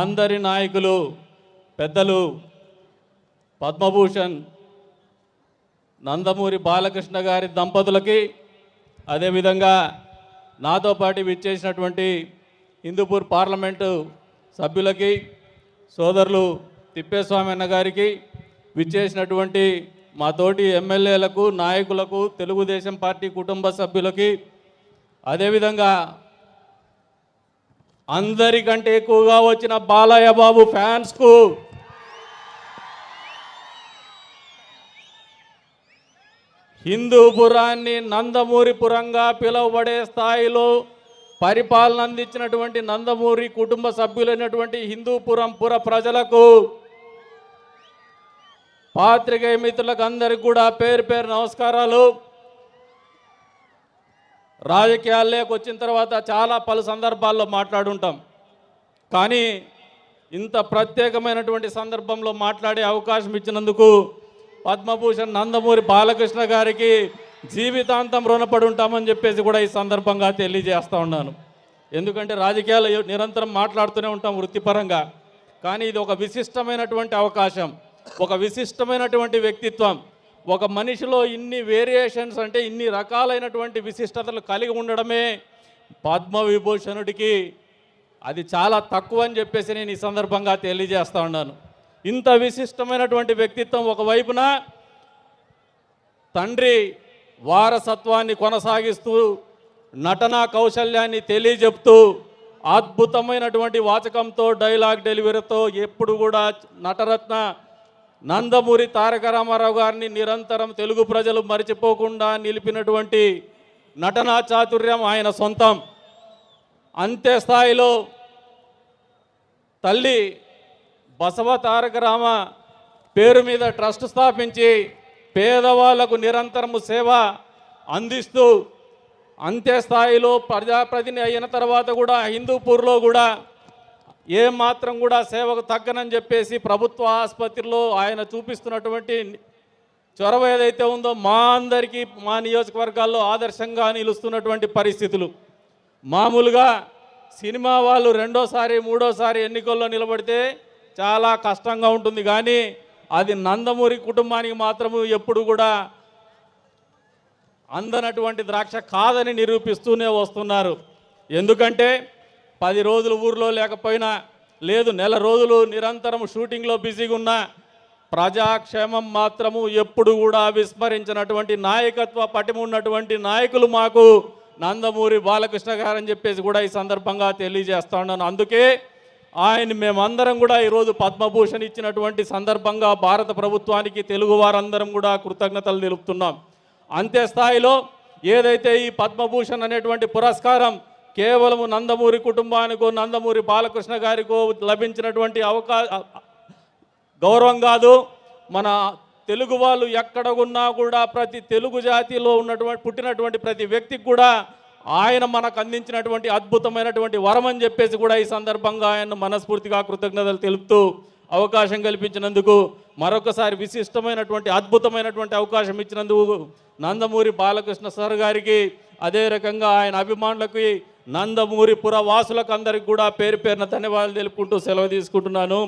అందరి నాయకులు పెద్దలు పద్మభూషణ్ నందమూరి బాలకృష్ణ గారి దంపతులకి అదేవిధంగా నాతో పాటు విచ్చేసినటువంటి హిందూపూర్ పార్లమెంటు సభ్యులకి సోదరులు తిప్పేస్వామి అన్న గారికి విచ్చేసినటువంటి మా తోటి ఎమ్మెల్యేలకు నాయకులకు తెలుగుదేశం పార్టీ కుటుంబ సభ్యులకి అదేవిధంగా అందరికంటే ఎక్కువగా వచ్చిన బాలయ్య బాబు ఫ్యాన్స్కు హిందూపురాన్ని నందమూరిపురంగా పిలువబడే స్థాయిలో పరిపాలన అందించినటువంటి నందమూరి కుటుంబ సభ్యులైనటువంటి హిందూపురం పుర ప్రజలకు పాత్రికేయ మిత్రులకు అందరికి కూడా పేరు పేరు నమస్కారాలు. రాజకీయాల్లోకి వచ్చిన తర్వాత చాలా పలు సందర్భాల్లో మాట్లాడుంటాం. కానీ ఇంత ప్రత్యేకమైనటువంటి సందర్భంలో మాట్లాడే అవకాశం ఇచ్చినందుకు పద్మభూషణ్ నందమూరి బాలకృష్ణ గారికి జీవితాంతం రుణపడి ఉంటామని చెప్పేసి కూడా ఈ సందర్భంగా తెలియజేస్తూ ఉన్నాను. ఎందుకంటే రాజకీయాలు నిరంతరం మాట్లాడుతూనే ఉంటాం వృత్తిపరంగా. కానీ ఇది ఒక విశిష్టమైనటువంటి అవకాశం. ఒక విశిష్టమైనటువంటి వ్యక్తిత్వం. ఒక మనిషిలో ఇన్ని వేరియేషన్స్ అంటే ఇన్ని రకాలైనటువంటి విశిష్టతలు కలిగి ఉండడమే పద్మవిభూషణుడికి అది చాలా తక్కువ అని చెప్పేసి నేను ఈ సందర్భంగా తెలియజేస్తా ఉన్నాను. ఇంత విశిష్టమైనటువంటి వ్యక్తిత్వం ఒకవైపున తండ్రి వారసత్వాన్ని కొనసాగిస్తూ నటనా కౌశల్యాన్ని తెలియజెప్తూ అద్భుతమైనటువంటి వాచకంతో డైలాగ్ డెలివరీతో ఎప్పుడు కూడా నటరత్న నందమూరి తారక రామారావు గారిని నిరంతరం తెలుగు ప్రజలు మరిచిపోకుండా నిలిపినటువంటి నటనా చాతుర్యం ఆయన సొంతం. అంతే స్థాయిలో తల్లి బసవ తారక రామ పేరు మీద ట్రస్ట్ స్థాపించి పేదవాళ్ళకు నిరంతరము సేవ అందిస్తూ అంతే స్థాయిలో ప్రజాప్రతిని అయిన తర్వాత కూడా హిందూపూర్లో కూడా ఏ మాత్రం కూడా సేవకు తగ్గనని చెప్పేసి ప్రభుత్వ ఆసుపత్రిలో ఆయన చూపిస్తున్నటువంటి చొరవ ఏదైతే ఉందో మా అందరికీ మా నియోజకవర్గాల్లో ఆదర్శంగా నిలుస్తున్నటువంటి పరిస్థితులు. మామూలుగా సినిమా వాళ్ళు రెండోసారి మూడోసారి ఎన్నికల్లో నిలబడితే చాలా కష్టంగా ఉంటుంది. కానీ అది నందమూరి కుటుంబానికి మాత్రము ఎప్పుడు కూడా అందనటువంటి ద్రాక్ష కాదని నిరూపిస్తూనే వస్తున్నారు. ఎందుకంటే పది రోజులు ఊర్లో లేకపోయినా లేదు నెల రోజులు నిరంతరం షూటింగ్లో బిజీగా ఉన్నా ప్రజాక్షేమం మాత్రము ఎప్పుడు కూడా విస్మరించినటువంటి నాయకత్వ పటిమ ఉన్నటువంటి నాయకులు మాకు నందమూరి బాలకృష్ణ గారు అని చెప్పేసి కూడా ఈ సందర్భంగా తెలియజేస్తా ఉన్నాను అందుకే ఆయన మేమందరం కూడా ఈరోజు పద్మభూషణ్ ఇచ్చినటువంటి సందర్భంగా భారత ప్రభుత్వానికి తెలుగు వారందరం కూడా కృతజ్ఞతలు తెలుపుతున్నాం. అంతే స్థాయిలో ఏదైతే ఈ పద్మభూషణ్ అనేటువంటి పురస్కారం కేవలము నందమూరి కుటుంబానికో నందమూరి బాలకృష్ణ గారికో లభించినటువంటి అవకా గౌరవం కాదు. మన తెలుగు వాళ్ళు ఎక్కడ ఉన్నా కూడా ప్రతి తెలుగు జాతిలో ఉన్నటువంటి పుట్టినటువంటి ప్రతి వ్యక్తికి కూడా ఆయన మనకు అందించినటువంటి అద్భుతమైనటువంటి వరం అని చెప్పేసి కూడా ఈ సందర్భంగా ఆయన మనస్ఫూర్తిగా కృతజ్ఞతలు తెలుపుతూ అవకాశం కల్పించినందుకు మరొకసారి విశిష్టమైనటువంటి అద్భుతమైనటువంటి అవకాశం ఇచ్చినందుకు నందమూరి బాలకృష్ణ సార్ గారికి అదే రకంగా ఆయన అభిమానులకి నందమూరి పుర వాసులకు అందరికి కూడా పేరు పేరున ధన్యవాదాలు తెలుపుకుంటూ సెలవు తీసుకుంటున్నాను.